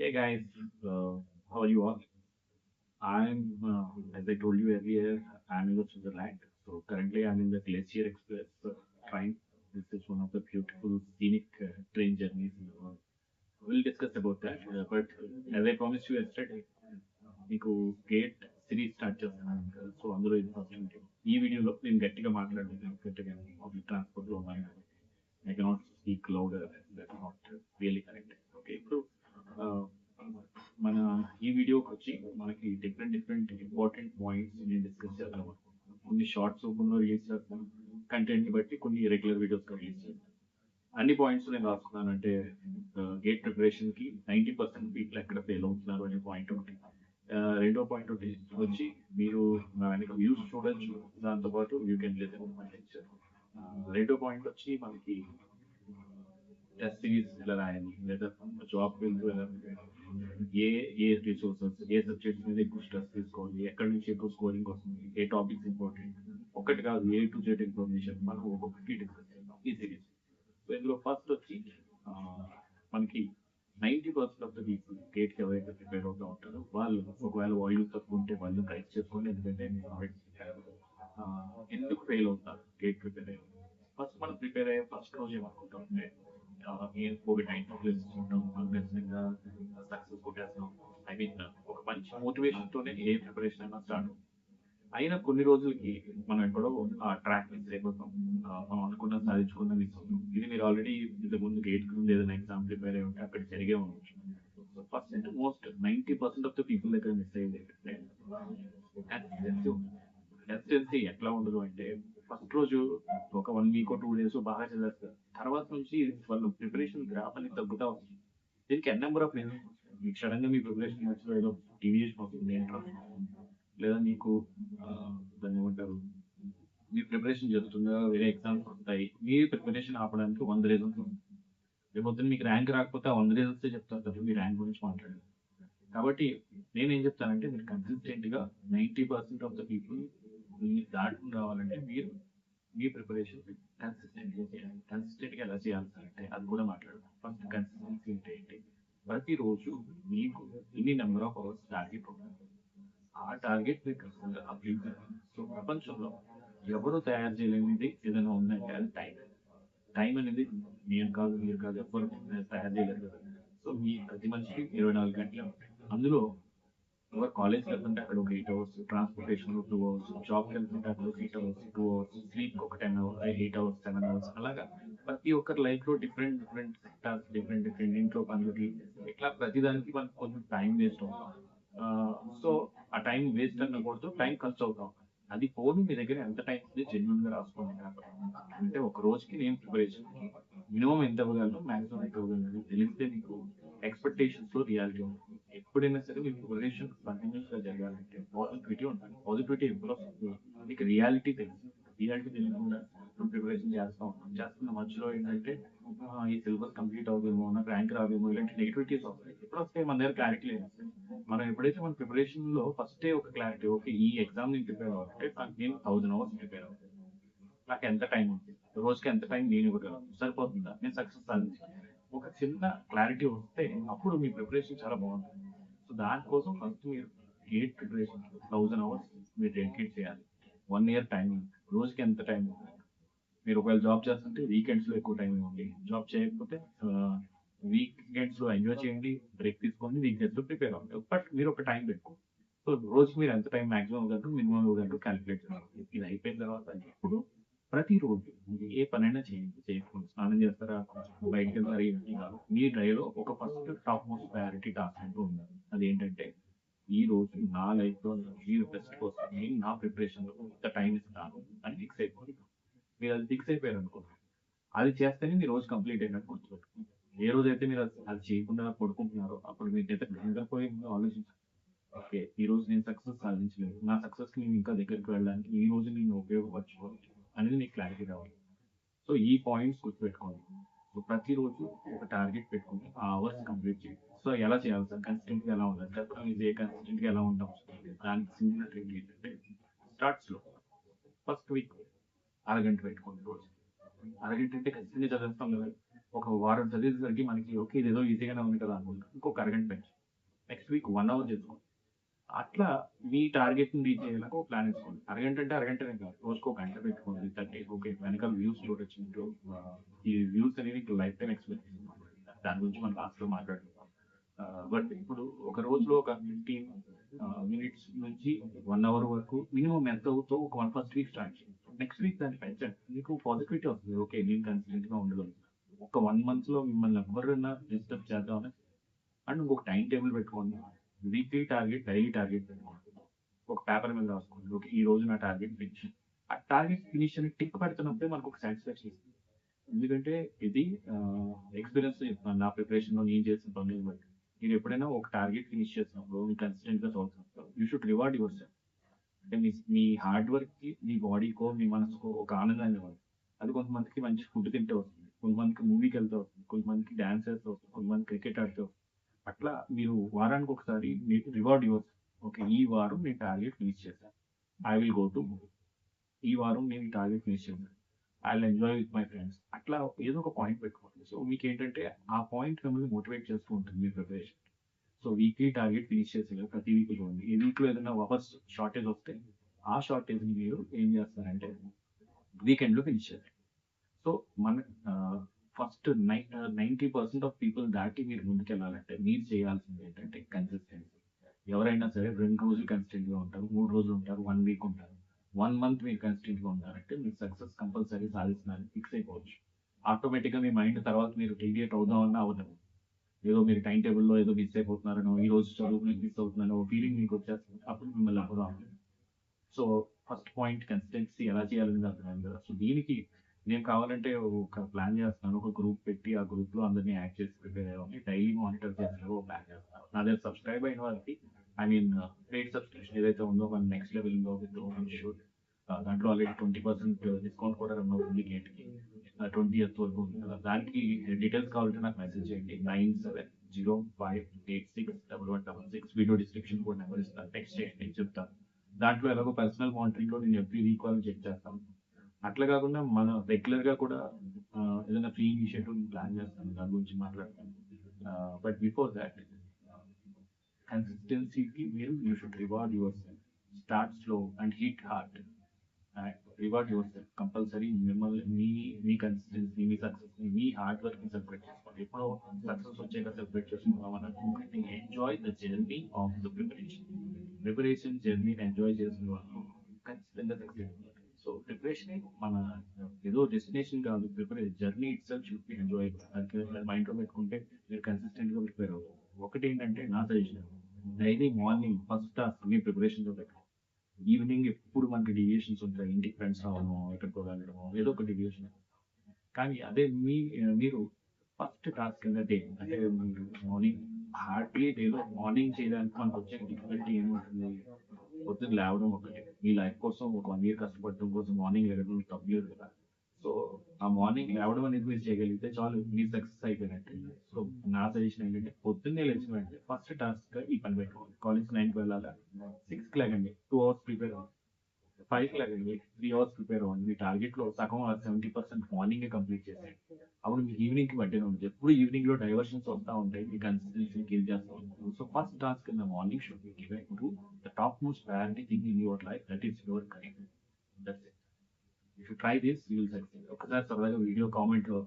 Hey guys, uh, how are you all? I'm, uh, as I told you earlier, I'm in the Switzerland. So currently I'm in the Glacier Express uh, train. This is one of the beautiful scenic uh, train journeys in the world. We'll discuss about that. Uh, but as I promised you yesterday, మీకు gate series start చేస్తున్నాను కదా so అందులో ఇది first video ఈ వీడియోలో నేను గట్టిగా మాట్లాడలేదు ఎందుకంటే నేను పబ్లిక్ ట్రాన్స్పోర్ట్లో ఉన్నాను I cannot speak loud that not really correct okay ఇప్పుడు ఆ, మన ఈ వీడియోకి వచ్చి మనకి డిఫరెంట్ డిఫరెంట్ ఇంపార్టెంట్ పాయింట్స్ నేను డిస్కస్ చేద్దాం అనుకుంటున్నాను కొన్ని షార్ట్స్ రూపంలో రిలీజ్ చేద్దాం. కంటెంట్ బట్టి కొన్ని రెగ్యులర్ వీడియోస్ రిలీజ్ చేద్దాం. అన్ని పాయింట్స్ నేను రాసుకున్నాను అంటే గేట్ ప్రిపరేషన్కి నైంటీ పర్సెంట్ పీపుల్ ఎక్కడ ఫెయిల్ అవుతున్నారు అనే పాయింట్ ఒకటి. రెండో పాయింట్ ఒకటి వచ్చి మీరు నా వెనక వ్యూస్ చూడొచ్చు. దాంతోపాటు యూ కెన్ లిసన్ రెండో పాయింట్ వచ్చి మనకి టెస్ట్ సిరీస్ ఎలా రాయాలి లేదా జాబ్ వెళ్తూ ఎలా ఏ ఏ రిసోర్సెస్ ఏ సబ్జెక్ట్స్ మీద ఎక్కువ స్ట్రెస్ తీసుకోవాలి ఎక్కడి నుంచి ఎక్కువ స్కోరింగ్ వస్తుంది ఏ టాపిక్స్ ఇంపార్టెంట్ ఒకటి కాదు ఏ టు జెడ్ ఇన్ఫర్మేషన్ మనం ఒక్కొక్కటి డిస్కస్ చేద్దాం ఈ సిరీస్ సో ఇందులో ఫస్ట్ వచ్చి ఆ, మనకి ninety percent of the people గేట్కి ఎవరైతే ప్రిపేర్ అవుతూ ఉంటారో వాళ్ళు ఒకవేళ వాల్యూ తక్కువ ఉంటే వాళ్ళు కరెక్ట్ చేసుకోండి ఎందుకంటే నేను already చెప్పాను. ఆ, ఎందుకు ఫెయిల్ అవుతారు గేట్ ప్రిపేర్ అయ్యి ఫస్ట్ మనం ప్రిపేర్ అయ్యే ఫస్ట్ రోజు ఏమనుకుంటాం మంచి ఏ ప్రిపరేషన్ అయినా స్టార్ట్ అయినా కొన్ని రోజులకి మనం ఎక్కడో ఆ ట్రాక్ మిస్ అయిపోతాం మనం అనుకున్న సాధించుకున్న మిస్ అవుతాం ఇది మీరు ఆల్రెడీ ఇంతకు ముందు గేట్ ముందు ఏదైనా ఎగ్జామ్ ప్రిపేర్ అయి ఉంటే అక్కడ జరిగే ఉండొచ్చు. First and most ninety percent of the people దగ్గర మిస్ అయ్యేది ఏంటంటే కన్సిస్టెన్సీ ఎట్లా ఉండదు అంటే ఫస్ట్ రోజు ఒక వన్ వీక్ టూ డేస్ బాగా చదివేస్తారు. తర్వాత నుంచి వాళ్ళు ప్రిపరేషన్ గ్రాఫ్ అనేది తగ్గుతా వస్తుంది దీనికి ఎన్ నెంబర్ ఆఫ్ రీజన్స్ మీకు సడన్గా మీ ప్రిపరేషన్ మధ్యలో ఏదో డీవియేషన్ అవుతుంది లేదా మీకు దాన్ని ఏమంటారు? మీ ప్రిపరేషన్ జరుగుతుందా? వేరే ఎగ్జామ్స్ ఉంటాయి మీ ప్రిపరేషన్ ఆపడానికి వంద రీజన్స్ ఉంటాయి రేపు పొద్దున్న మీకు ర్యాంక్ రాకపోతే ఆ వంద రీజన్స్ చెప్తారు కదా మీ ర్యాంక్ గురించి మాట్లాడారు కాబట్టి నేను ఏం చెప్తానంటే మీరు కన్సిస్టెంట్గా ninety percent of the people దాటుకుని రావాలంటే మీరు మీ ప్రిపరేషన్ కన్సిస్టెంట్గా చేయాలి. కన్సిస్టెంట్గా ఎలా చేయాలి సార్ అంటే అది కూడా మాట్లాడదాం. ఫస్ట్ కన్సిస్టెన్సీ అంటే ఏంటి? ప్రతిరోజు మీకు ఇన్ని నెంబర్ ఆఫ్ అవర్స్ టార్గెట్ ఉంటుంది ఆ టార్గెట్ అభివృద్ధి సో ప్రపంచంలో ఎవరు తయారు చేయలేనిది ఏదైనా ఉందంటే అది టైం టైం అనేది నేను కాదు మీరు కాదు ఎవరు తయారు చేయలేదు కదా. సో మీ ప్రతి మనిషికి ఇరవై నాలుగు గంటలే ఉంటాయి. అందులో కాలేజ్కి వెళ్తుంటే అక్కడ ఒక eight hours transportation two hours జాబ్కి వెళ్తుంటే అక్కడ ఒక eight hours two hours sleep ఒక ten hours eight hours seven hours అలాగా. ప్రతి ఒక్కరి లైఫ్లో different different sectors different different ఇంట్లో పనులకి ఇట్లా ప్రతి దానికి మనకు కొంచెం టైం వేస్ట్ అవుతాం. సో ఆ టైం వేస్ట్ అనకూడదు టైం ఖర్చు అవుతాం. అది ఫోన్ మీ దగ్గర ఎంత టైం ఉంది జెన్యున్గా రాసుకోండి. అంటే ఒక రోజుకి నేను ప్రిపరేషన్ మినిమం ఎంత ఇవ్వగలను మాక్సిమం ఎంత ఇవ్వగలను తెలిస్తే నీకు ఎక్స్పెక్టేషన్స్లో రియాలిటీ ఉంటుంది. ఎప్పుడైనా సరే మీ ప్రిపరేషన్ కంటిన్యూస్గా జరగాలంటే పాజిటివిటీ ఉండాలి పాజిటివిటీ ఎప్పుడు వస్తుంది? మీకు రియాలిటీ తెలుసు. రియాలిటీ తెలియకుండా ప్రిపరేషన్ చేస్తూ ఉంటాం చేస్తున్న మధ్యలో ఏంటంటే ఈ సిలబస్ కంప్లీట్ అవ్వేమో నాకు ర్యాంక్ రావేమో ఇలాంటి నెగిటివిటీస్ వస్తాయి. ఎప్పుడు వస్తాయి? మన దగ్గర క్లారిటీ లేదు. మనం ఎప్పుడైతే మన ప్రిపరేషన్లో ఫస్ట్ ఒక క్లారిటీ ఓకే ఈ ఎగ్జామ్ నేను ప్రిపేర్ అవ్వాలంటే నాకు నేను థౌసండ్ అవర్స్ ప్రిపేర్ అవ్వాలి నాకు ఎంత టైం ఉంది? రోజుకి ఎంత టైం నేను ఇవ్వగలను సరిపోతుందా? నేను సక్సెస్ సాధించాను చిన్న క్లారిటీ వస్తే అప్పుడు మీ ప్రిపరేషన్ చాలా బాగుంటుంది. సో దానికోసం ఫస్ట్ మీరు గేట్ ప్రిపరేషన్ థౌసండ్ అవర్స్ మీరు డెడికేట్ చేయాలి. వన్ ఇయర్ టైమింగ్ రోజుకి ఎంత టైం మీరు ఒకవేళ జాబ్ చేస్తుంటే వీకెండ్స్లో ఎక్కువ టైం ఇవ్వండి. జాబ్ చేయకపోతే వీకెండ్స్లో ఎంజాయ్ చేయండి బ్రేక్ తీసుకోండి వీకెండ్స్లో ప్రిపేర్ అవ్వండి. బట్ మీరు ఒక టైం పెట్టుకో సో రోజుకి మీరు ఎంత టైం మాక్సిమం గంట మినిమం గంట క్యాలిక్యులేట్ చేయాలి. ఇది అయిపోయిన తర్వాత ఇప్పుడు ప్రతిరోజు మీరు ఏ పనైనా చేయండి చేయకుండా స్నానం చేస్తారా బయటకి వెళ్తారా ఇవన్నీ కాదు. మీ డ్రైవ్లో ఒక first top most priority task అంటూ ఉండాలి. అదేంటంటే ఈ రోజు నా లైఫ్లో నేను బెస్ట్ కోసం నేను నా ప్రిపరేషన్లో ఇంత టైం ఇస్తాను అని ఫిక్స్ అయిపోయి మీరు అది ఫిక్స్ అయిపోయారు అనుకోండి అది చేస్తేనే మీ రోజు కంప్లీట్ అయినట్టు కొంచెం ఏ రోజు అయితే మీరు అది- అది చేయకుండా పడుకుంటున్నారో అప్పుడు మీరు అయితే నిద్రపోయి ముందు ఓకే ఈ రోజు నేను సక్సెస్ సాధించలేదు. నా సక్సెస్కి నేను ఇంకా దగ్గరికి వెళ్ళడానికి ఈ రోజు నేను ఉపయోగపరచుకోవాలి అనేది నీకు క్లారిటీ రావాలి. సో ఈ పాయింట్స్ గుర్తుపెట్టుకోండి. సో ప్రతిరోజు ఒక టార్గెట్ పెట్టుకుని ఆ అవర్స్ కంప్లీట్ చేయండి సో ఎలా చేయాలి? సార్ కన్సిస్టెంట్గా ఎలా ఉండాలి? చెప్పడం ఇది కన్సిస్టెంట్గా ఎలా ఉంటాం? దానికి సింగిల్ ట్రిక్ ఏంటంటే స్టార్ట్ స్లో ఫస్ట్ వీక్ అరగంట పెట్టుకోండి రోజు. అరగంట అంటే ఖచ్చితంగా చదివేస్తాం కదా. ఒక వారం చదివేసరికి మనకి ఓకే ఇదేదో ఈజీగానే ఉంది కదా అనుకుంటాం. ఇంకొక అరగంట పెంచు. నెక్స్ట్ వీక్ వన్ అవర్ చేసుకోండి. అట్లా మీ టార్గెట్ని రీచ్ అయ్యేలాగా ఒక ప్లాన్ వేసుకోండి. అరగంట అంటే అరగంటనే కాదు. రోజుకు ఒక గంట పెట్టుకోండి థర్టీ ఓకే వెనకాల వ్యూస్ చూడొచ్చు ఈ వ్యూస్ అనేది లైఫ్ టైం ఎక్స్పీరియన్స్ దాని గురించి మనం లాస్ట్లో మాట్లాడుకుందాం. బట్ ఇప్పుడు ఒక రోజులో ఒక ఫిఫ్టీన్ మినిట్స్ నుంచి వన్ అవర్ వరకు మినిమం ఎంత అవుతో ఒక వన్ ఫస్ట్ వీక్ స్టార్ట్ చేయండి. నెక్స్ట్ వీక్ దాన్ని పెంచండి. మీకు పాజిటివిటీ వస్తుంది. ఓకే నేను కన్సిస్టెంట్గా ఉండగలుగుతాను ఒక వన్ మంత్లో మిమ్మల్ని ఎవరైనా డిస్టర్బ్ చేద్దామని అండ్ ఇంకొక టైం టేబుల్ పెట్టుకోండి. వీక్లీ టార్గెట్ డైలీ టార్గెట్ ఒక పేపర్ మీద రాసుకోండి. ఓకే ఈ రోజు నా టార్గెట్ ఫినిష్. ఆ టార్గెట్ ఫినిష్ అని టిక్ పెడుతున్నప్పుడే మనకు ఒక సాటిస్ఫాక్షన్ ఇస్తుంది ఎందుకంటే ఇది ఎక్స్పీరియన్స్ చెప్తాను నా ప్రిపరేషన్లో నేను చేసిన పనులు బట్టి. మీరు ఎప్పుడైనా ఒక టార్గెట్ ఫినిష్ చేసినప్పుడు మీరు కన్సిస్టెంట్గా చదువుతున్నప్పుడు you should reward yourself అంటే మీ మీ హార్డ్ వర్క్కి మీ బాడీకో మీ మనసుకో ఒక ఆనందాన్ని ఇవ్వాలి. అది కొంతమందికి మంచి ఫుడ్ తింటే వస్తుంది. కొంతమందికి మూవీకి వెళ్తే వస్తుంది. కొంతమందికి డాన్స్ వేస్తే వస్తుంది. కొంతమంది క్రికెట్ ఆడితే వస్తుంది. అట్లా మీరు వారానికి ఒకసారి రివార్డ్ యువర్ ఓకే ఈ వారం నేను టార్గెట్ ఫినిష్ చేశాను ఐ విల్ గో టు ఈ వారం నేను టార్గెట్ ఫినిష్ చేశాను I will enjoy with my friends అట్లా ఏదో ఒక పాయింట్ పెట్టుకోండి. సో మీకు ఏంటంటే ఆ పాయింట్ మిమ్మల్ని మోటివేట్ చేస్తూ ఉంటుంది మీ preparation so weekly target finish చేసేలా ప్రతి వీక్ చూడండి ఈ వీక్లో ఏదైనా అవర్స్ షార్టేజ్ వస్తే ఆ షార్టేజ్ని మీరు ఏం చేస్తారంటే వీకెండ్లో ఫినిష్ చేయాలి సో మన ఫస్ట్ నై నైంటీ పర్సెంట్ ఆఫ్ పీపుల్ దాటి మీరు ముందుకెళ్ళాలంటే మీరు చేయాల్సింది ఏంటంటే కన్సిస్టెన్సీ ఎవరైనా సరే రెండు రోజులు కన్సిస్టెంట్గా ఉంటారు మూడు రోజులు ఉంటారు వన్ వీక్ ఉంటారు. వన్ మంత్ మీరు కన్సిస్టెంట్గా మీరు సక్సెస్ కంపల్సరీ సాధిస్తున్నారని ఫిక్స్ అయిపోవచ్చు. ఆటోమేటిక్గా మీ మైండ్ తర్వాత మీరు డీవియేట్ అవుదామన్నా అవుతారు ఏదో మీరు టైం టేబుల్లో ఏదో మిస్ అయిపోతున్నారనో ఈ రోజు చదువు మిస్ అవుతున్నారో ఫీలింగ్ మీకు వచ్చేస్తుంది అప్పుడు మిమ్మల్ని అవ్వదాం. సో ఫస్ట్ పాయింట్ కన్సిస్టెన్సీ ఎలా చేయాలని అర్థమైంది కదా. సో దీనికి నేను కావాలంటే ఒక ప్లాన్ చేస్తాను. ఒక గ్రూప్ పెట్టి ఆ గ్రూప్లో అందరినీ యాడ్ చేసి ప్రిపేర్ అయ్యి డైలీ మానిటర్ చేసిన ప్లాన్ చేస్తాను. నా దగ్గర సబ్స్క్రైబ్ అయిన వాళ్ళకి ఐ మీన్ పెయిడ్ సబ్స్క్రిప్షన్ ఏదైతే ఉందో మన నెక్స్ట్ లెవెల్లో విత్ షూట్ దాంట్లో ఆల్రెడీ ట్వంటీ పర్సెంట్ డిస్కౌంట్ కూడా రన్ అవుతుంది గేట్కి ట్వంటీ ఇయర్స్ వరకు ఉంది కదా. దానికి డీటెయిల్స్ కావాలంటే నాకు మెసేజ్ చేయండి. Nine seven zero five eight six double one double six. Video description కూడా నెంబర్ ఇస్తాను. టెక్స్ట్ చేయండి నేను చెప్తాను. దాంట్లో ఎలాగో పర్సనల్ మానిటరింగ్లో నేను ఎవ్రీ వీక్ వాళ్ళు చెక్ చేస్తాను. అట్లా కాకుండా మనం రెగ్యులర్గా కూడా ఆ, ఏదైనా ఫ్రీ ఇనిషియేటివ్ ప్లాన్ చేస్తాను దాని గురించి మాట్లాడతాను. బట్ బిఫోర్ దాట్ కన్సిస్టెన్సీకి మీరు you should reward yourself start slow and hit hard reward yourself compulsory మిమ్మల్ని మీ మీ కన్సిస్టెన్సీ మీ సక్సెస్ మీ హార్డ్ వర్క్ని సెలబ్రేట్ చేసుకోండి. ఎప్పుడో సక్సెస్ వచ్చాక సెలబ్రేట్ చేసుకుందాం అని enjoy the journey of the preparation preparation జర్నీని ఎంజాయ్ చేసిన వాళ్ళు ఖచ్చితంగా సక్సెస్ సో ప్రిపరేషన్ మన ఏదో డెస్టినేషన్ కాదు preparation journey itself should be enjoy మైండ్లో పెట్టుకుంటే మీరు కన్సిస్టెంట్గా ప్రిపేర్ అవ్వరు ఒకటి ఏంటంటే నా suggestion daily morning first task మీ ప్రిపరేషన్లో ఈవినింగ్ ఎప్పుడు మనకి డివియేషన్స్ ఉంటాయి. ఇంటికి ఫ్రెండ్స్ రావడము ఎక్కడికో వెళ్ళడము ఏదో ఒక డివియేషన్ కానీ అదే మీ మీరు ఫస్ట్ టాస్క్ కింద డే అంటే మార్నింగ్ హార్డ్లీ డేలో మార్నింగ్ చేయడానికి మనకు వచ్చే డిఫికల్టీ ఏముంటుంది? పొద్దున్న లేవడం ఒకటి. మీ లైఫ్ కోసం ఒక వన్ ఇయర్ కష్టపడడం కోసం మార్నింగ్ లేవడం తప్పలేదు కదా. సో ఆ మార్నింగ్ లేవడం అనేది మీరు చేయగలిగితే చాలు మీ సక్సెస్ అయిపోయినట్టు. సో నా సజెషన్ ఏంటంటే పొద్దున్నే లేచిన వెంటనే ఫస్ట్ టాస్క్ ఈ పని పెట్టుకోవాలి. కాలేజ్ నైన్కి వెళ్ళాలా? సిక్స్కి లేకండి. టూ అవర్స్ ప్రిపేర్ అవ్వండి. ఫైవ్కి లేకండి. త్రీ అవర్స్ ప్రిపేర్ అవ్వండి. మీ టార్గెట్లో సగం సెవెంటీ పర్సెంట్ మార్నింగే కంప్లీట్ చేసేయండి. అప్పుడు మీకు ఈవినింగ్కి ఉంటుంది ఎప్పుడు ఈవినింగ్లో డైవర్షన్స్ వస్తూ ఉంటాయి మీ కన్సిస్టెన్సీ గిల్ చేస్తూ ఉంటారు. So first task in the morning should be given to the top most priority thing in your life that is your correct that's it. If you try this you will success. ఒకసారి సరదాగా video కామెంట్లో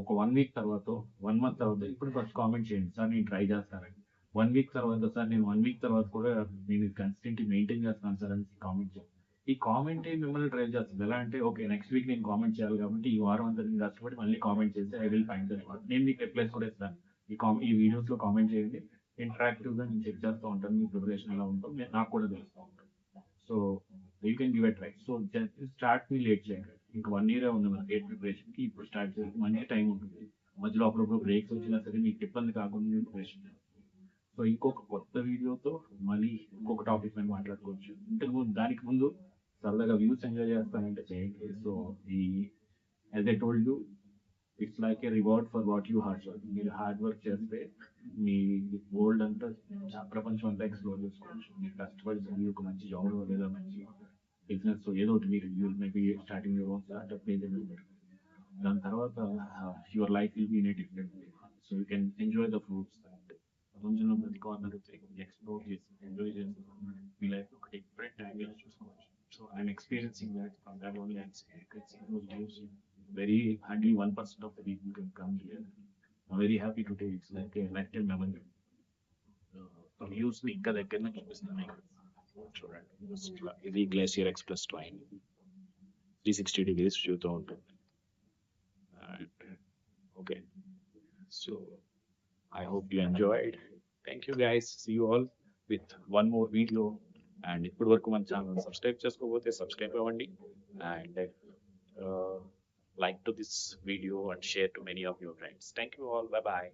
ఒక one week తర్వాత one month తర్వాత ఇప్పుడు first comment చేయండి sir నేను try చేస్తానని. వన్ వీక్ తర్వాత సార్ నేను వన్ వీక్ తర్వాత కూడా నేను కన్సిస్టెంట్ మెయింటైన్ చేస్తాను సార్ అని కామెంట్ చేయండి. ఈ కామెంట్ మిమ్మల్ని డ్రైవ్ చేస్తుంది? ఎలా అంటే ఓకే నెక్స్ట్ వీక్ నేను కామెంట్ చేయాలి కాబట్టి ఈ వారం అంతా నేను కష్టపడి మళ్ళీ కామెంట్ చేస్తే ఐ విల్ ఫైండ్ నేను మీకు రిప్లైస్ కూడా ఇస్తాను. ఈ కామ్ ఈ వీడియోస్లో కామెంట్ చేయండి. ఇంటరాక్టివ్గా నేను చెక్ చేస్తూ ఉంటాను. మీ ప్రిపరేషన్ ఎలా ఉంటుందో నేను- నాకు కూడా తెలుస్తూ ఉంటాను so you can give a try so start me late చేయండి ఇంకా వన్ ఇయర్ ఉంది మన గేట్ ప్రిపరేషన్కి. ఇప్పుడు స్టార్ట్ చేసి మంచి టైం ఉంటుంది. మధ్యలో అప్పుడప్పుడు బ్రేక్స్ వచ్చినా సరే మీకు ఇబ్బంది కాకుండా ప్రిపరేషన్ సో ఇంకొక కొత్త వీడియోతో మళ్ళీ ఇంకొక టాపిక్ మీద మాట్లాడుకోవచ్చు. ఇంతకు దానికి ముందు సరదాగా వ్యూస్ ఎంజాయ్ చేస్తానంటే చేయండి సో ఈ as I told you it's like a reward for what you hard work మీరు హార్డ్ వర్క్ చేస్తే మీ వరల్డ్ అంతా చా- ప్రపంచం అంతా ఎక్స్ప్లోర్ చేసుకోవచ్చు. మీరు కష్టపడి చదివి ఒక మంచి జాబ్ లేదా మంచి బిజినెస్ ఏదో ఒకటి మీరు maybe starting your own startup ఏదైనా దాని తర్వాత your life will be in a different so you can enjoy the fruits and ప్రపంచంలో ప్రతి కార్నర్ ఎక్స్ప్లోర్ చేసి ఎంజాయ్ చేసి మీ లైఫ్ ఒక డిఫరెంట్ యాంగిల్ చూసుకోవచ్చు. So I'm experiencing that from that only. It's, it's almost used. Very hardly one percent of the people can come here. I'm very happy to take it. It's like a lifetime memory. From use the Inca that can keep us living. The glacier express twine. 360 degrees view down. Uh, okay. So I hope you enjoyed. Thank you guys. See you all with one more video. And ఇప్పటి వరకు మన channel subscribe చేసుకోకపోతే subscribe అవ్వండి. And like to this video and share to many of your friends thank you all bye bye